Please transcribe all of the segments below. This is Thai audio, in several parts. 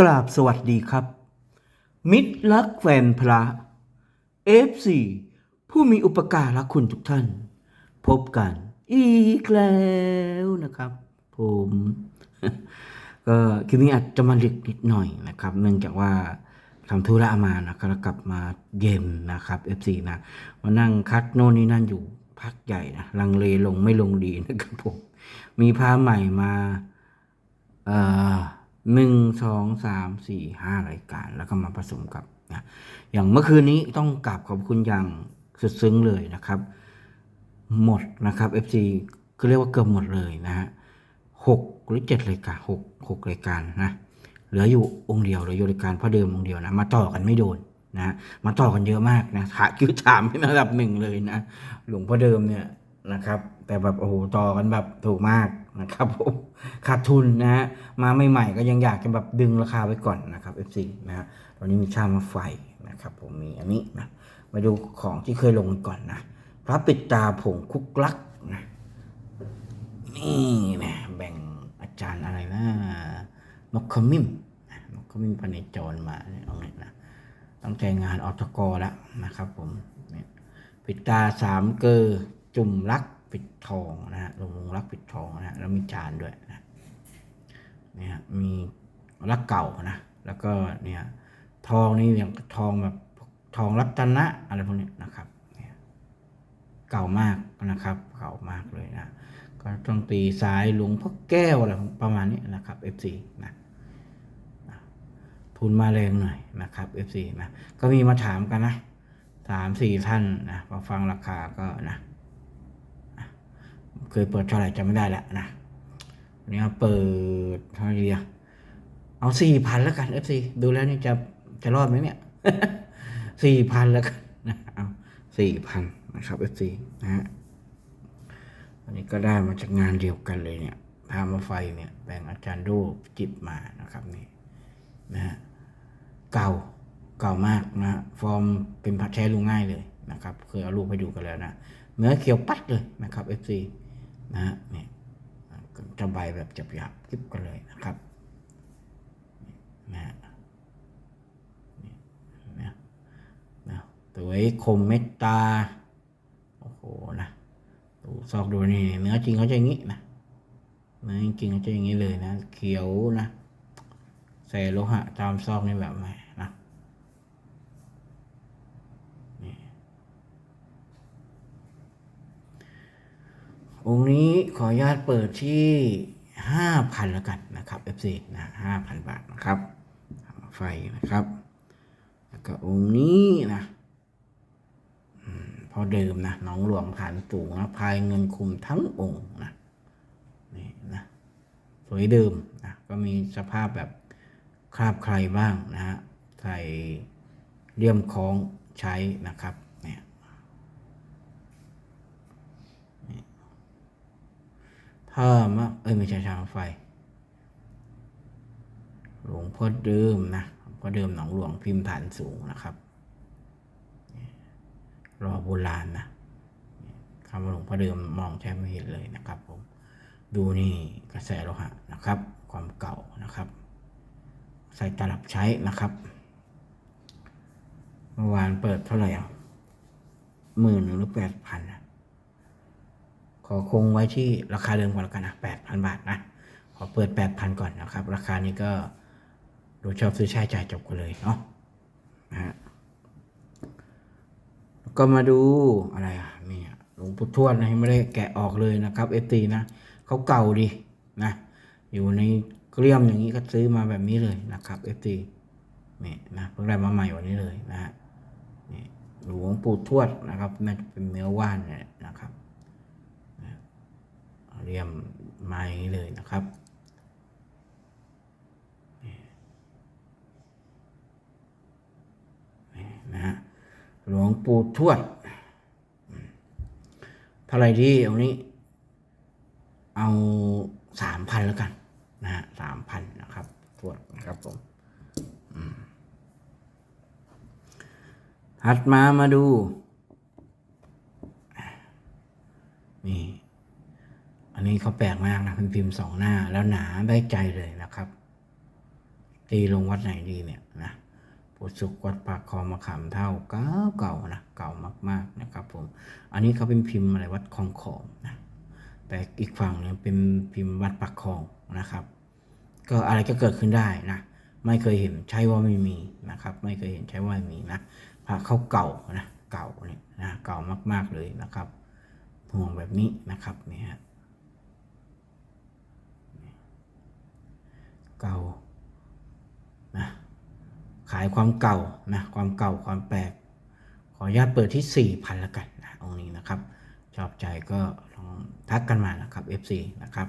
กราบสวัสดีครับ มิตรรักแฟนพระ F4 ผู้มีอุปการะคุณทุกท่าน พบกันอีกแล้วนะครับ ผม ก็คลิปนี้อาจจะมาดึกนิดหน่อยนะครับ เนื่องจากว่าทำธุระมานะครับแล้วกลับมาเย็นนะครับ F4 นะมานั่งคัดโน่นนี่นั่นอยู่พักใหญ่นะลังเลลงไม่ลงดีนะครับผม มีพาใหม่มา เอ่อ หนึ่งสองสามสี่ห้ารายการ แล้วก็มาผสมกับนะอย่างเมื่อคืนนี้ต้องกราบขอบคุณอย่างสุดซึ้งเลยนะครับ หมดนะครับ FC ก็เรียกว่าเกือบหมดเลยนะฮะหกหรือเจ็ดรายการหกหกรายการนะเหลืออยู่องค์เดียวเหลืออยู่รายการพ่อเดิมองค์เดียวนะมาต่อกันไม่โดนนะมาต่อกันเยอะมากนะถาคิวถามเป็นระดับหนึ่งเลยนะหลวงพ่อเดิมเนี่ยนะครับ แต่แบบโอ้โหต่อกันแบบถูกมากนะครับผมขาดทุนนะฮะมาใหม่ๆก็ยังอยากจะแบบดึงราคาไว้ก่อนนะครับ FC นะฮะตอนนี้มีชามาไฟนะครับผมมีอันนี้นะมาดูของที่เคยลงก่อนนะพระปิดตาผงคุกลักนะนี่นะแบ่งอาจารย์อะไรนะนกขมิ้มกขมิมปณิจรมาเนี่ยเอาเนี่ยนะตั้งใจงานออตกอแล้วนะครับผมปิดตาสามเกอจุ่มรักปิดทองนะฮะลงลงรักปิดทองนะฮะแล้วมีจานด้วยนะ เนี่ยมีรักเก่านะ แล้วก็เนี่ยทองนี่อย่างทองแบบทองรัตนะอะไรพวกนี้นะครับเนี่ยเก่ามากนะครับ เก่ามากเลยนะก็ต้องตีสายหลวงพ่อแก้วอะไรประมาณนี้นะครับ F4 นะนะทุนมาแรงหน่อยนะครับ F4 นะก็มีมาถามกันนะสามสี่ท่านนะพอฟังราคาก็นะนะเคยเปิดเท่าไหร่จำไม่ได้แล้วนะ วันนี้เปิดเท่าไหร่ดีอะเอาสี่พันแล้วกัน F4 ดูแล้วนี่จะจะรอดไหมเนี่ยสี่พันแล้วกันนะเอาสี่พันนะครับ F4 นะฮะอันนี้ก็ได้มาจากงานเดียวกันเลยเนี่ยพามาไฟเนี่ยแบ่งอาจารย์ดูจิบมานะครับนี่นะฮะเก่าเก่ามากนะฟอร์มเป็นผัดแช้ลุงง่ายเลยนะครับเคยเอารูปไปดูกันแล้วนะเนื้อเขียวปัดเลยนะครับ FC นะฮะเนี่ย จะใบแบบจับหยาบๆคลิปกันเลยนะครับนะฮะนะนะตัวไอ้คมเมตตาโอ้โหนะดูซอกดูนี่เนื้อจริงเขาจะอย่างนี้นะเนื้อจริงเขาจะอย่างนี้เลยนะ เขียวนะใส่โลหะตามซอกนี่แบบไหนนะ องค์นี้ขออนุญาตเปิดที่ห้าพันแล้วกันนะครับ FC นะห้าพันบาทนะครับ ไฟนะครับ แล้วก็องค์นี้นะพอเดิมนะน้องหลวงผ่านสูงนะพายเงินคุมทั้งองค์นะนี่นะสวยเดิมนะก็มีสภาพแบบคราบใครบ้างนะฮะใส่เลี่ยมคล้องใช้นะครับเนี่ยนี่ ถ้ามาเอ้ยไม่ใช่ชางไฟ หลวงพ่อเดิมนะหลวงพ่อเดิมหนองหลวงพิมพ์ฐานสูงนะครับ รอโบราณนะคำว่าหลวงพ่อเดิมมองแทบไม่เห็นเลยนะครับผมดูนี่กระแสโลหะนะครับ ความเก่านะครับ ใส่ตลับใช้นะครับเมื่อวานเปิดเท่าไหร่อะหมื่นหรือแปดพันข อคงไว้ที่ราคาเดิมก่อนแล้วกันนะแปดพันบาทนะ ขอเปิดแปดพันก่อนนะครับ ราคานี้ก็ดูชอบซื้อใช้จ่ายจบกันเลยเนาะนะฮะก็มาดูอะไรอะนี่หลวงปู่ทวดนะไม่ได้แกะออกเลยนะครับเอตีนะเขาเก่าดีนะ อยู่ในเกลียมอย่างนี้ก็ซื้อมาแบบนี้เลยนะครับเอตีนี่นะเพิ่งได้มาใหม่วันนี้เลยนะฮะนี่หลวงปู่ทวดนะครับน่าจะเป็นเนื้อว่านเนี่ย เรียมมาอย่างนี้เลยนะครับนี่นะฮะหลวงปู่ทวดเท่าไรดีเอานี้ เอาสามพันแล้วกันนะฮะสามพันนะครับทวดนะครับผมถัดมามาดู นี่ นนี้เขาแปลกมากนะเป็นพิมพ์สองหน้าแล้วหนาได้ใจเลยนะครับ ตีลงวัดไหนดีเนี่ยนะพุสุขวัดปากคลองมะขามเท่าเก่าเก่านะเก่ามากๆนะครับผมอันนี้เขาเป็นพิมพ์อะไรวัดคลองขอมนะแต่อีกฝั่งเนี่ยเป็นพิมพ์วัดปากคลองนะครับ ก็อะไรก็เกิดขึ้นได้นะไม่เคยเห็นใช่ว่าไม่มีนะครับ ไม่เคยเห็นใช่ว่าไม่มีนะพระเขาเก่านะเก่าเนี่ยนะเก่ามากๆเลยนะครับห่วงแบบนี้นะครับเนี่ยฮะ เก่านะขายความเก่านะความเก่าความแปลก ขออนุญาตเปิดที่สี่พันละกันนะองนี้นะครับ ชอบใจก็ลองทักกันมานะครับ FC นะครับ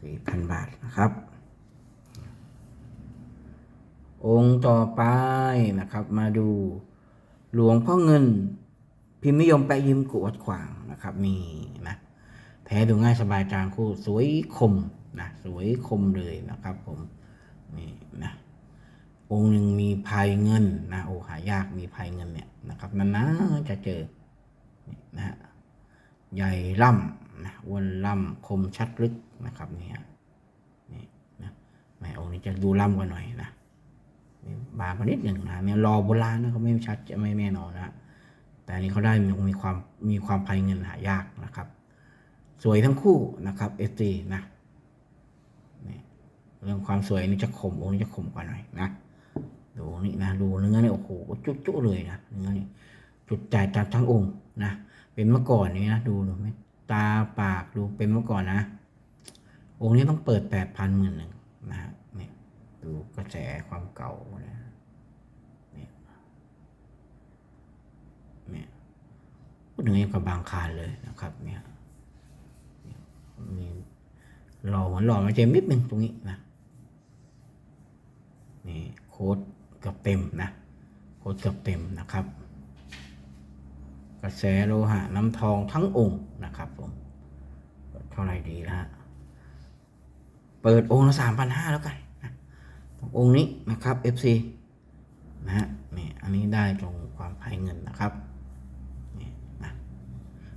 สี่พันบาทนะครับ องค์ต่อไปนะครับมาดูหลวงพ่อเงิน พิมพ์นิยมแปะยิ้มกุวัดขวางนะครับมีนะแท้ดูง่ายสบายจางคู่สวยคม นะสวยคมเลยนะครับผมนี่นะองค์หนึ่งมีภายเงินนะโอ้หายากมีภายเงินเนี่ยนะครับนานๆจะเจอนนะฮะใหญ่ล่ำนะอ้วนล่ำคมชัดลึกนะครับเนี่ยนี่นะแม่องค์นี้จะดูล่ำกว่าหน่อยนะบางกว่านิดหนึ่งนะเนี่ยรอโบราณนะเขาไม่ชัดจะไม่แน่นอนนะแต่อันนี้เขาได้มีมีความมีความภัยเงินหายากนะครับ สวยทั้งคู่นะครับเอสตีนะ เรื่องความสวยนี่จะขมองค์นี้จะขมกว่าหน่อยนะดูนี่นะดูเนื้อนี่โอ้โหจุ๊ๆเลยนะเนื้อนี่จุดจ่ายจากทั้งองค์นะเป็นเมื่อก่อนนี่นะดูดูไหมตาปากดูเป็นเมื่อก่อนนะ องค์นี้ต้องเปิดแปดพันหมื่นหนึ่งนะฮะเนี่ยดูกระแสความเก่านะเนี่ยเนี่ยพูดถึงยังกับบางคารเลยนะครับเนี่ยเนี่ยมีหล่อเหมือนหล่อมาเจมนิดนึงตรงนี้นะ นี่โค้ดเกับเต็มนะโค้ดเกับเต็มนะครับ กระแสโลหะน้ำทองทั้งองค์นะครับผมเท่าไหร่ดีนะฮะเปิดองค์ละสามพันห้าแล้วกันนะองค์นี้นะครับ FC นะฮะนี่อันนี้ได้ตรงความภายเงินนะครับนี่นะ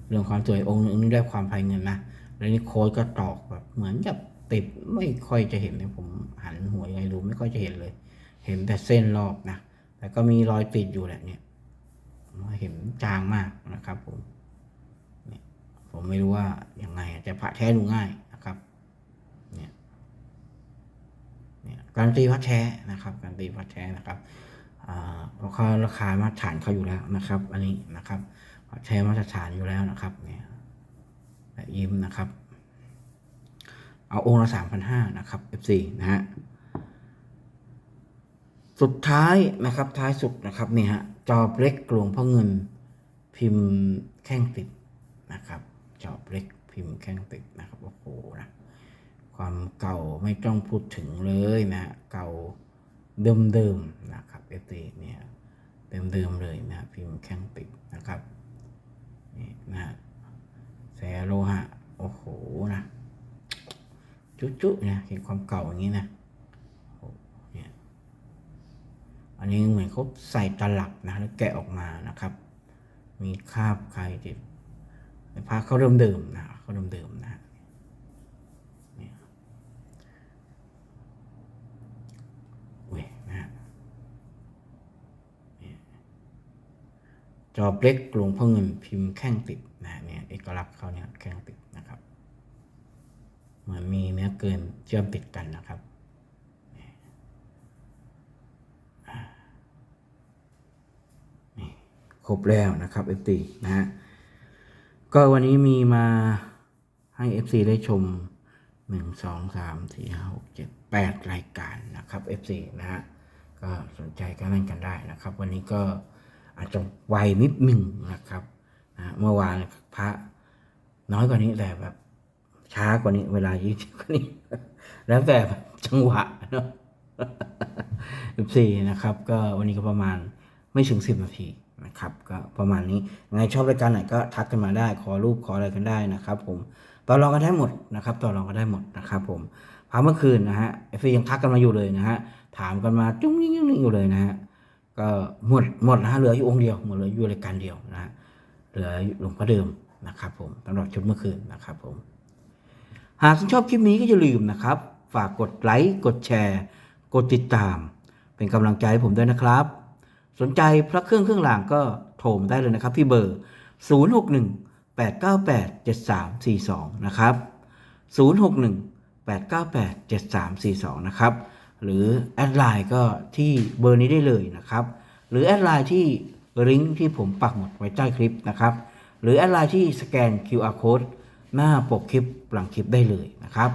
เรื่องความสวยองค์นึงได้ความภายเงินนะแล้วนี่โค้ดก็ตอกแบบเหมือนกับติดไม่ค่อยจะเห็นเลยผม หันหัวยังไงดูไม่ค่อยจะเห็นเลย เห็นแต่เส้นรอบนะแต่ก็มีรอยติดอยู่แหละเนี่ยเห็นจางมากนะครับผมผมไม่รู้ว่ายังไงจะพระแท้ดูง่ายนะครับเนี่ยเนี่ยการตีพัดแท้นะครับ การตีพัดแท้นะครับอ่าเพราะเขาราคามาตรฐานเขาอยู่แล้วนะครับ อันนี้นะครับพัดแท้มาตรฐานอยู่แล้วนะครับ เนี่ยยิ้มนะครับ เอาองค์ละสามพันห้านะครับ F4 นะฮะสุดท้ายนะครับท้ายสุดนะครับเนี่ยฮะจอบเล็กหลวงพ่อเงินพิมพ์แข้งติดนะครับ จอบเล็กพิมพ์แข้งติดนะครับโอ้โหนะความเก่าไม่ต้องพูดถึงเลยนะ เก่าเดิมๆนะครับเอตีเนี่ยเดิมๆเลยนะพิมพ์แข้งติดนะครับนี่นะแสโลหะโอ้โหนะ จุ๊ๆเนี่ยเห็นความเก่าอย่างนี้นะเนี่ยอันนี้เหมือนเขาใส่ตลับนะแล้วแกะออกมานะครับ มีคราบใครติดพาเขาเดิมๆนะเขาเดิมๆนะอุ้ยนะนจอบเล็กหลวงพ่อเงินพิมพ์แข้งติดนะเนี่ยเอกลักษณ์เขาเนี่ยแข้งติดนะครับ มือนมีเนื้อเกินเชื่อมติดกันนะครับนี่ครบแล้วนะครับ FT นะฮะก็วันนี้มีมาให้ FC ได้ชมหนึ่งสองสามสี่ห้าหกเจ็ดแปดรายการนะครับ F4 นะฮะก็สนใจก็เล่นกันได้นะครับ วันนี้ก็อาจจะไวนิดหนึ่งนะครับนะเมื่อวานพระน้อยกว่านี้แต่แบบ ช้ากว่านี้ เวลายืดกว่านี้ แล้วแต่จังหวะเนาะ F4 นะครับ ก็วันนี้ก็ประมาณไม่ถึงสิบนาทีนะครับ ก็ประมาณนี้ไงชอบรายการไหนก็ทักกันมาได้ ขอรูปขออะไรกันได้นะครับ ผมต่อรองกันได้หมดนะครับ ต่อรองกันได้หมดนะครับ ผมพาเมื่อคืนนะฮะเอฟยังทักกันมาอยู่เลยนะฮะถามกันมาจุ้งยิ่งยิ่งอยู่เลยนะฮะก็หมดหมดนะฮะเหลืออยู่องค์เดียวหมดเหลืออยู่รายการเดียวนะฮะเหลือหลวงพ่อเดิมนะครับ ผมสำหรับชุดเมื่อคืนนะครับผม หากคุณชอบคลิปนี้ก็อย่าลืมนะครับ ฝากกดไลค์ กดแชร์ กดติดตาม เป็นกำลังใจให้ผมด้วยนะครับ สนใจพระเครื่องเครื่องรางก็โทรมาได้เลยนะครับที่เบอร์ 061 898 7342 นะครับ 061 898 7342 นะครับ หรือแอดไลน์ก็ที่เบอร์นี้ได้เลยนะครับ หรือแอดไลน์ที่ลิงก์ที่ผมปักหมุดไว้ใต้คลิปนะครับ หรือแอดไลน์ที่สแกน QR code หน้าปกคลิปหลังคลิปได้เลยนะครับ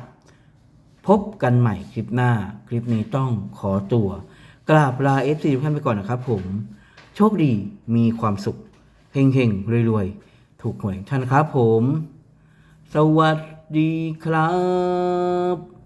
พบกันใหม่คลิปหน้าคลิปนี้ต้องขอตัว กราบลาเอสทุกท่านไปก่อนนะครับผม โชคดีมีความสุขเฮงเฮงๆรวยๆ ถูกหวยท่านครับผม สวัสดีครับ